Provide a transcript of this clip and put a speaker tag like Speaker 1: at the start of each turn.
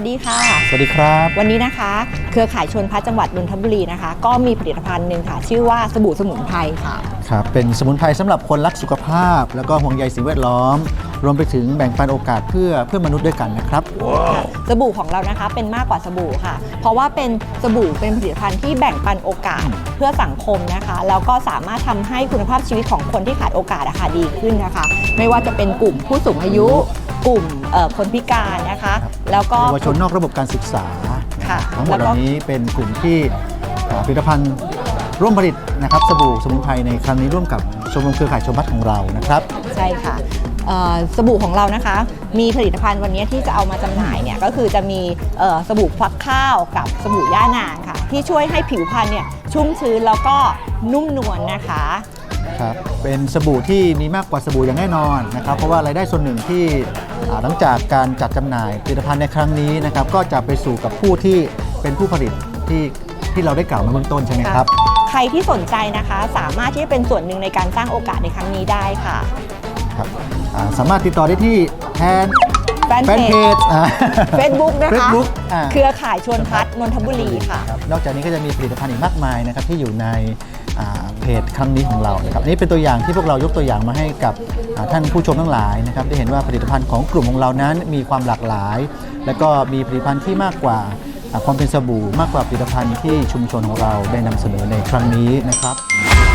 Speaker 1: วัสดีค่ะ
Speaker 2: สวัสดีครับ
Speaker 1: วันนี้นะคะ เครือข่ายชนพัฒน์จังหวัดนนทบุรีนะคะ ก็มีผลิตภัณฑ์หนึ่งค่ะ ชื่อว่าสบู่สมุนไพรค่ะ
Speaker 2: ครับเป็นสมุนไพรสำหรับคนรักสุขภาพ แล้วก็ห่วงใยสิ่งแวดล้อม รวมไปถึงแบ่งปันโอกาสเพื่อเพื่อมนุษย์ด้วยกันนะครับ
Speaker 1: สบู่ของเรานะคะเป็นมากกว่าสบู่ค่ะ เพราะว่าเป็นสบู่เป็นผลิตภัณฑ์ที่แบ่งปันโอกาสเพื่อสังคมนะคะ แล้วก็สามารถทำให้คุณภาพชีวิตของคนที่ขาดโอกาสอะค่ะดีขึ้นนะคะ ไม่ว่าจะเป็นกลุ่มผู้สูงอายุ กลุ่มเอ่อคนพิการนะคะ
Speaker 2: ครับ
Speaker 1: แล้วก็
Speaker 2: เยาวชนนอกระบบการศึกษา
Speaker 1: ค่ะ
Speaker 2: ทั้งหม
Speaker 1: แล้
Speaker 2: ด
Speaker 1: ว
Speaker 2: เห
Speaker 1: ก็
Speaker 2: ล่านี้เป็นกลุ่มที่อ่าผลิตภัณฑ์ร่วมผลิตนะครับสบู่สมุนไพรในครั้งนี้ร่วมกับชมรมเครือข่ายชมพัฒน์ของเรานะครับ
Speaker 1: ใช่ค่ะเอ่อสบู่ของเรานะคะ มีผลิตภัณฑ์วันนี้ที่จะเอามาจำหน่ายเนี่ยก็คือจะมีเอ่อสบู่ฟักข้าวกับสบู่ย่านางค่ะ ที่ช่วยให้ผิวพรรณเนี่ยชุ่มชื้นแล้วก็นุ่มนวลนะคะ
Speaker 2: ครับเป็นสบู่ที่มีมากกว่าสบู่อย่างแน่นอนนะครับ เพราะว่ารายได้ส่วนหนึ่งที่อ่า หลังจากการจัดจำหน่ายผลิตภัณฑ์ในครั้งนี้นะครับก็จะไปสู่กับผู้ที่เป็นผู้ผลิตที่ที่เราได้กล่าวมาเบื้องต้นใช่ไหมครับ
Speaker 1: ใครที่สนใจนะคะสามารถที่จะเป็นส่วนหนึ่งในการสร้างโอกาสในครั้งนี้ได้ค่ะ
Speaker 2: ครับอ่าสามารถติดต่อได้ที่แทน
Speaker 1: แฟน
Speaker 2: แฟน
Speaker 1: เพ
Speaker 2: เพ
Speaker 1: จ
Speaker 2: จอ่า
Speaker 1: เฟซบุ๊กนะคะ
Speaker 2: Facebook อ่า
Speaker 1: เครือข่ายชวนพัฒน์นนทบุรีค่ะ
Speaker 2: รับนอกจากนี้ก็จะมีผลิตภัณฑ์อีกมากมายนะครับที่อยู่ในอ่าเพจครั้งนี้ของเรานะครับอันนี้เป็นตัวอย่างที่พวกเรายกตัวอย่างมาให้กับอ่า ท่านผู้ชมทั้งหลายนะครับได้เห็นว่าผลิตภัณฑ์ของกลุ่มของเรานั้นมีความหลากหลาย และก็มีผลิตภัณฑ์ที่มากกว่าความเป็นสบู่มากกว่าผลิตภัณฑ์ที่ชุมชนของเราได้นำเสนอในครั้งนี้นะครับ